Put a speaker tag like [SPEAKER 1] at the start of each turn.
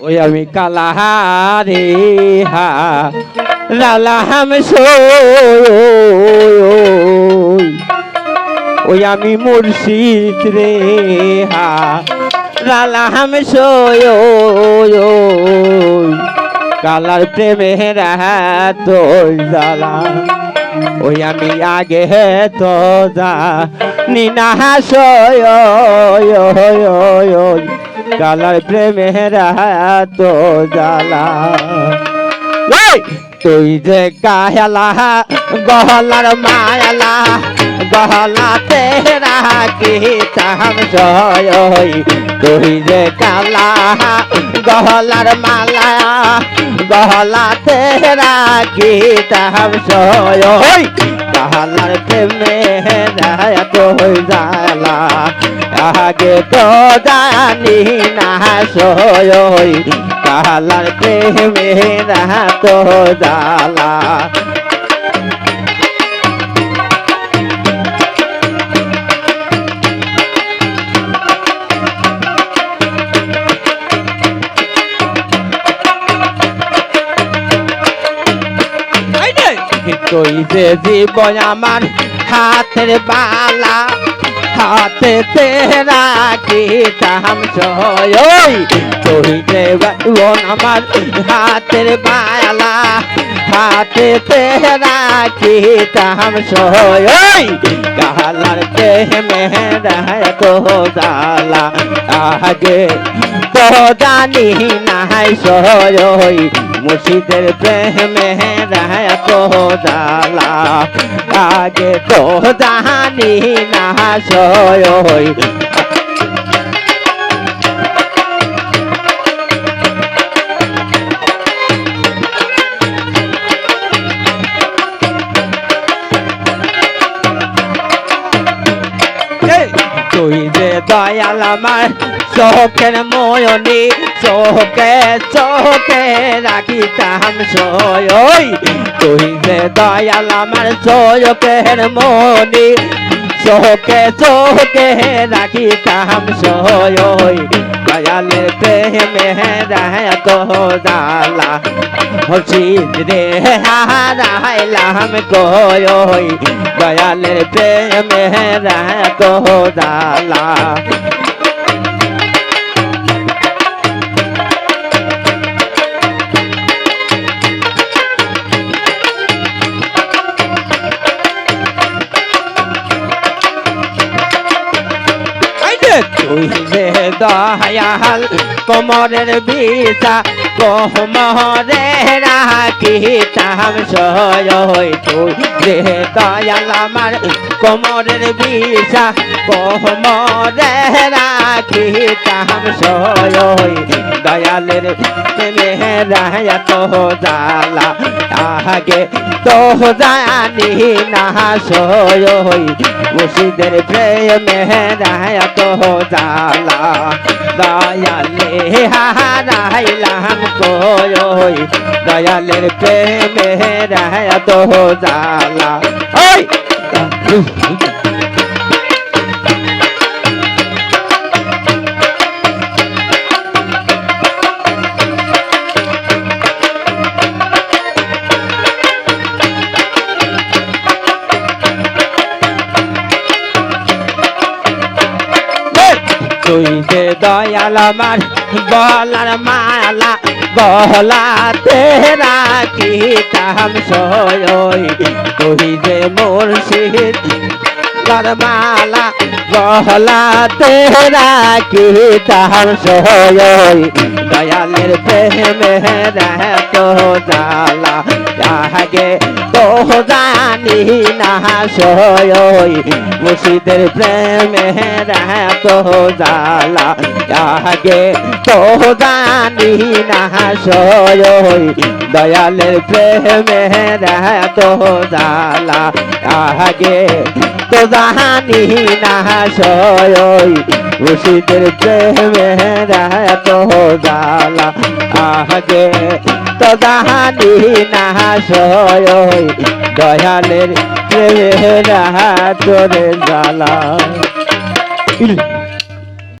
[SPEAKER 1] ওই আমি কালাহারে হা লালাহাম ওই আমি মুর্শিদ রে হা লালাহাম কালার প্রেমে তো জ্বালা, ওই আমি আগে তো যা নিনা সয় কালার প্রেমের তো এই, তুই যে কাহেলা গহলার মায়ালা গহলাতে রাখি চাম সয় তুই যে কালা গহলার মালা গহলাতে রাখি চাম সয় কাহালার প্রেমে রায় হয়ে জালা। আগে তো জানি না সয় কাহালার প্রেমে রায় তো জালা। তুই যে জীবন আমার হাতের বালা। হাতে তেরা কি তাম সয় তুই যে জীবন আমার হাতের বালা হাতে তেরা কি তাম সয় কালার কে মেহরা তো জালা আগে তো জানি নাই সয় মুর্শিদের প্রেমে রায় তো জালা আগে তো জানি না সয় তুই যে দয়াল আমার, চোখের ময়নি, চোখে চোখে রাখি তাম সয় তুই যে দয়াল আমার, চোখের মনি চোখে চোখে রাখি তাম সয় দয়ালের প্রেমে রায় তো জালা হসিদ রে হারাইলাম কয় দয়ালের প্রেমে রায় তো জালা যে দয়াল কোমরের বিষা কোমরে রাখি তাম সয় দয়াল আমার কোমরের বিষা কোমরে রাখি তাম সয় দয়ালের মেহরায় তো জালা আগে তো জানি না সয় মুর্শিদের প্রেমে রায় তো জালা দয়ালে হারাইলাম কই দয়ালের প্রেমে রায় তো জালা ওই! তুই যে দয়াল আমার বলার মালা বলা তেরা রাখি কাম সয় তুই যে মুর্শিদ মালা গহলাতে তাম সয় দয়ালের প্রেমে তো জালা আগে তো জানি না সয় মুর্শিদের প্রেমে তো জালা আগে তো জানি না সয় দয়ালের প্রেমে তো জালা আগে তো জানি না সয় মুর্শিদের প্রেমে তো জালা আগে তো জানি না সয় দয়ালের প্রেমে তোরে জালা